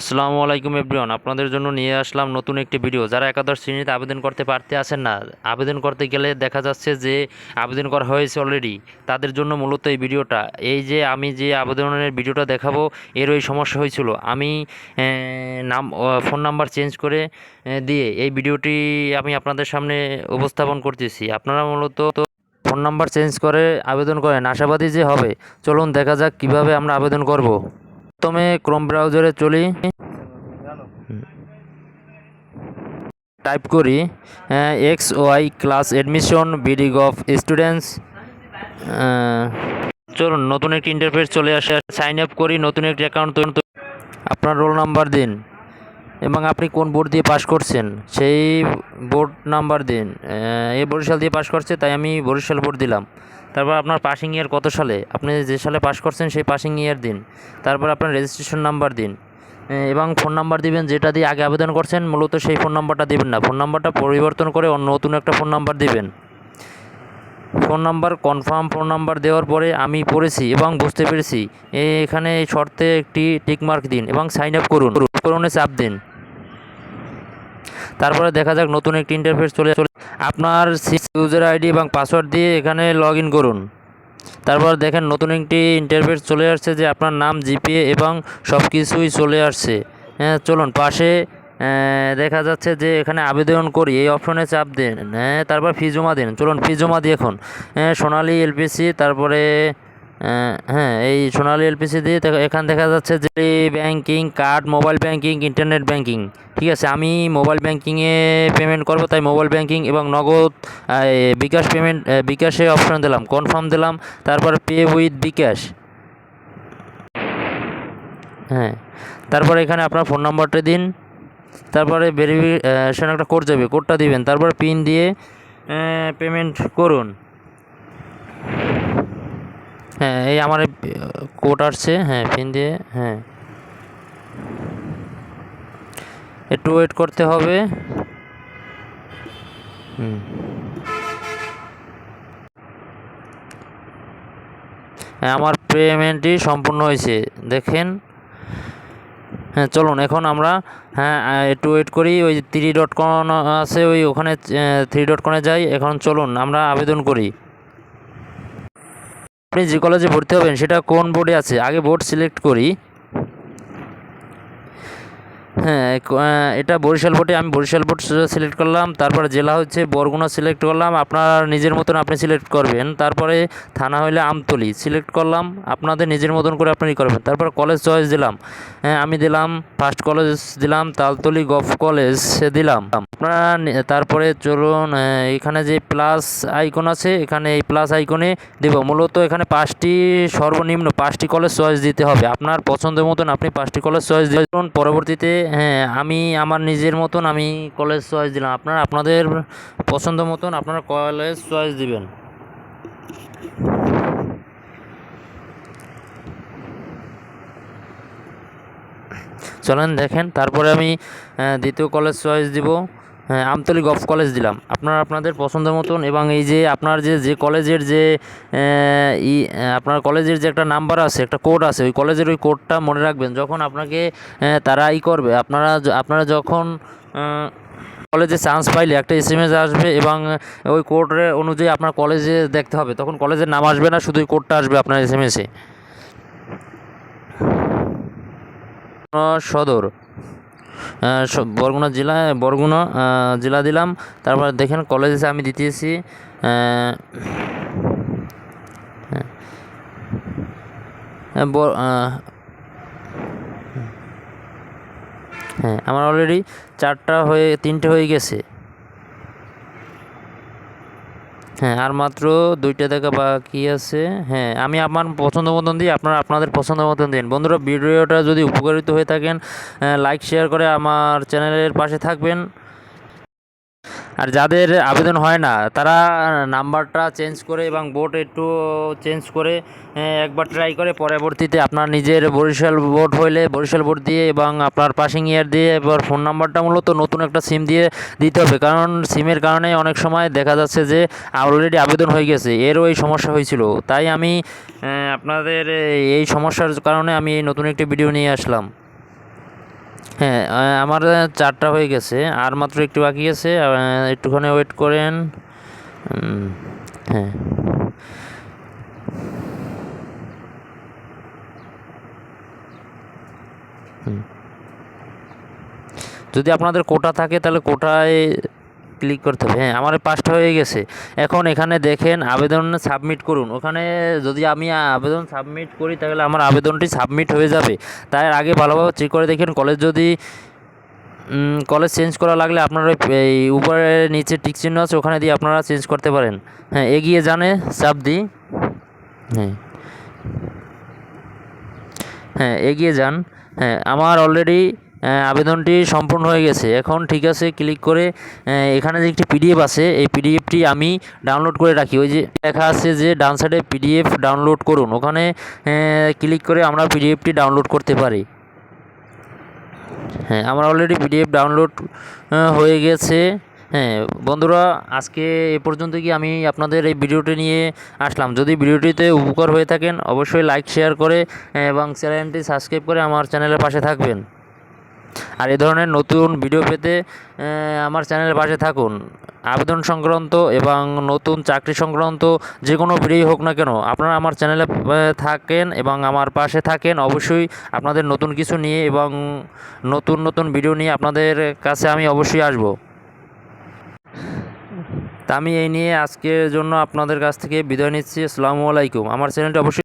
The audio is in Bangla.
আসসালামু আলাইকুম এভরিওয়ান, আপনাদের জন্য নিয়ে আসলাম নতুন একটি ভিডিও। যারা একাদশ শ্রেণীতে আবেদন করতে পারতে আসেন না, আবেদন করতে গেলে দেখা যাচ্ছে যে আবেদন করা হয়েছে অলরেডি তাদের জন্য মূলত এই ভিডিওটা। এই যে আমি যে আবেদনের ভিডিওটা দেখাবো, এর ওই সমস্যা হয়েছিল। আমি নাম ফোন নাম্বার চেঞ্জ করে দিয়ে এই ভিডিওটি আমি আপনাদের সামনে উপস্থাপন করতেছি। আপনারা মূলত ফোন নাম্বার চেঞ্জ করে আবেদন করেন। আশাবাদী যে হবে। চলুন দেখা যাক কীভাবে আমরা আবেদন করব। প্রথমে ক্রোম ব্রাউজারে চলি। টাইপ করি এক্স ওয়াই ক্লাস অ্যাডমিশন বিডিগ অফ স্টুডেন্টস চলুন নতুন একটি ইন্টারফেস চলে আসে। সাইন আপ করি, নতুন একটি অ্যাকাউন্ট আপনার রোল নাম্বার দিন। এবং আপনি কোন বোর্ড দিয়ে পাশ করছেন? সেই বোর্ড নাম্বার দিন। এ বরিশাল দিয়ে পাশ করছে, তাই আমি বরিশাল বোর্ড দিলাম। তারপর আপনার পাসিং ইয়ার কত সালে? আপনি যে সালে পাশ করছেন সেই পাসিং ইয়ার দিন। তারপর আপনার রেজিস্ট্রেশন নাম্বার দিন। এবং ফোন নাম্বার দিবেন, যেটা দিয়ে আগে আবেদন করছেন, মূলত সেই ফোন নাম্বারটা দিবেন না। ফোন নাম্বারটা পরিবর্তন করে অন্য নতুন একটা ফোন নাম্বার দিবেন। Phone number, confirm phone number দেওয়ার পরে আমি পড়েছি এবং বুঝতে পেরেছি। এখানে শর্তে একটি টিকমার্ক দিন এবং সাইন আপ করুন। করুনে চাপ দিন। তারপরে দেখা যাক নতুন একটি ইন্টারফেস চলে চলে আপনার ইউজার আইডি এবং পাসওয়ার্ড দিয়ে এখানে লগ করুন। তারপর দেখেন নতুন একটি ইন্টারফেস চলে আসছে যে আপনার নাম জিপিএ এবং সব কিছুই চলে আসছে। হ্যাঁ চলুন পাশে দেখা যাচ্ছে যে এখানে আবেদন করি, এই অপশনে চাপ দিন। হ্যাঁ তারপর ফি জমা দিন। চলুন ফি জমা দিয়ে এখন হ্যাঁ সোনালি এলপিসি তারপরে হ্যাঁ এই সোনালি এলপিসি দিয়ে এখানে দেখা যাচ্ছে যে banking card mobile banking internet banking ঠিক আছে, আমি মোবাইল ব্যাংকিংয়ে পেমেন্ট করব, তাই মোবাইল ব্যাংকিং এবং নগদ বিকাশ পেমেন্ট বিকাশে অপশন দিলাম কনফার্ম দিলাম, তারপর পে উইথ বিকাশ। হ্যাঁ তারপরে এখানে আপনার ফোন নাম্বারটা দিন, তারপরে ভেরিফিকেশন একটা কোড যাবে কোডটা দিবেন, তারপর পিন দিয়ে পেমেন্ট করুন। হ্যাঁ এই আমার কোড আসছে হ্যাঁ পিন দিয়ে হ্যাঁ। একটু ওয়েট করতে হবে। হ্যাঁ আমার পেমেন্টটি সম্পূর্ণ হয়েছে, দেখেন। হ্যাঁ চলুন, এখন আমরা হ্যাঁ একটু ওয়েট করি, ওই থ্রি ডট কন আছে, ওই ওখানে থ্রি ডট কনে যাই, এখন চলুন, আমরা আবেদন করি। আপনি যে কলেজে ভর্তি হবেন সেটা কোন বোর্ডে আছে? আগে বোর্ড সিলেক্ট করি। হ্যাঁ এটা বরিশাল বোর্ডে আমি বরিশাল বোর্ড সিলেক্ট করলাম, তারপরে জেলা হচ্ছে বরগুনা সিলেক্ট করলাম, আপনার নিজের মতন আপনি সিলেক্ট করবেন, তারপরে থানা হইলে আমতলি সিলেক্ট করলাম, আপনাদের নিজের মতন করে আপনি করবেন, তারপর কলেজ চয়েস দিলাম হ্যাঁ আমি দিলাম ফার্স্ট কলেজ দিলাম, তালতলি গভ কলেজ দিলাম, আপনারা তারপরে চলুন এখানে যে প্লাস আইকন আছে, এখানে এই প্লাস আইকনে দেব, মূলত এখানে পাঁচটি সর্বনিম্ন পাঁচটি কলেজ চয়েস দিতে হবে, আপনার পছন্দের মতন আপনি পাঁচটি কলেজ চয়েস দিন পরবর্তীতে হ্যাঁ আমি আমার নিজের মতন আমি কলেজ চয়েস দিলাম। আপনার আপনাদের পছন্দ মতন আপনারা কলেজ চয়েস দিবেন। চলেন দেখেন, তারপরে আমি দ্বিতীয় কলেজ চয়েস দিব। হ্যাঁ আমতলি গভ কলেজ দিলাম। আপনারা আপনাদের পছন্দ মতন এবং এই যে আপনার যে যে কলেজের যে ই, আপনার কলেজের যে একটা নাম্বার আছে, একটা কোড আছে, ওই কলেজের ওই কোডটা মনে রাখবেন, যখন আপনাকে তারা ই করবে, আপনারা আপনারা যখন কলেজে চান্স পাইলে একটা এস এম এস আসবে এবং ওই কোডের অনুযায়ী আপনার কলেজে দেখতে হবে, তখন কলেজের নাম আসবে না, শুধু ওই কোডটা আসবে আপনার এস এম এসে সদর। বরগুনা জেলা বরগুনা জেলা দিলাম তারপর দেখেন কলেজে আমি দিতেছি হ্যাঁ। হ্যাঁ আমার অলরেডি চারটা হয়ে, তিনটে হয়ে গেছে হ্যাঁ আর মাত্র দুইটা দেখা বাকি আছে। হ্যাঁ আমি আমার পছন্দ মতন দিই, আপনারা আপনাদের পছন্দ মতন দিন। বন্ধুরা, ভিডিওটা যদি উপকারিত হয়ে থাকেন লাইক শেয়ার করে আমার চ্যানেলের পাশে থাকবেন। আর যাদের আবেদন হয় না, তারা নাম্বারটা চেঞ্জ করে এবং বোর্ড একটু চেঞ্জ করে একবার ট্রাই করে, পরবর্তীতে আপনার নিজের বরিশাল বোর্ড হইলে বরিশাল বোর্ড দিয়ে এবং আপনার পাসিং ইয়ার দিয়ে এবার ফোন নাম্বারটা মূলত নতুন একটা সিম দিয়ে দিতে হবে। কারণ সিমের কারণে অনেক সময় দেখা যাচ্ছে যে অলরেডি আবেদন হয়ে গেছে, এরও এই সমস্যা হয়েছিল। তাই আমি আপনাদের এই সমস্যার কারণে আমি নতুন একটি ভিডিও নিয়ে আসলাম। হ্যাঁ আমার চারটা হয়ে গেছে। আর মাত্র একটু বাকি আছে একটুখানি ওয়েট করেন। হ্যাঁ। যদি আপনাদের কোটা থাকে, তাহলে কোটায় ক্লিক করতে হবে। হ্যাঁ আমার পাঁচটা হয়ে গেছে। এখন এখানে দেখেন আবেদন সাবমিট করুন। ওখানে যদি আমি আবেদন সাবমিট করি, তাহলে আমার আবেদনটি সাবমিট হয়ে যাবে। তাই আগে ভালোভাবে চেক করে দেখেন কলেজ যদি কলেজ চেঞ্জ করা লাগলে আপনারা এই উপরে নিচে টিক চিহ্ন আছে, ওখানে দিয়ে আপনারা চেঞ্জ করতে পারেন। হ্যাঁ এগিয়ে জানে, চাপ দিই। হ্যাঁ। হ্যাঁ এগিয়ে যান। হ্যাঁ আমার অলরেডি আবেদনটি সম্পূর্ণ হয়ে গেছে। এখন ঠিক আছে, ক্লিক করে এখানে যে একটি পিডিএফ আছে, এই পিডিএফটি আমি ডাউনলোড করে রাখি। ওই যে লেখা আছে যে, ডান সাইডে পিডিএফ ডাউনলোড করুন। ওখানে ক্লিক করে আমরা পিডিএফটি ডাউনলোড করতে পারি। হ্যাঁ আমার অলরেডি পিডিএফ ডাউনলোড হয়ে গেছে। হ্যাঁ বন্ধুরা, আজকে এ পর্যন্ত কি আমি আপনাদের এই ভিডিওটি নিয়ে আসলাম? যদি ভিডিওটিতে উপকার হয়ে থাকেন, অবশ্যই লাইক শেয়ার করে এবং চ্যানেলটি সাবস্ক্রাইব করে আমার চ্যানেলের পাশে থাকবেন। আর এ ধরনের নতুন ভিডিও পেতে আমার চ্যানেলের পাশে থাকুন। আবেদন সংক্রান্ত এবং নতুন চাকরি সংক্রান্ত যে কোনো ভিডিও হোক না কেন, আপনারা আমার চ্যানেলে থাকেন এবং আমার পাশে থাকেন। অবশ্যই আপনাদের নতুন কিছু নিয়ে এবং নতুন নতুন ভিডিও নিয়ে আপনাদের কাছে আমি অবশ্যই আসব। তা আমি এই নিয়ে আজকের জন্য আপনাদের কাছ থেকে বিদায় নিচ্ছি। আসসালামু আলাইকুম। আমার চ্যানেলটি অবশ্যই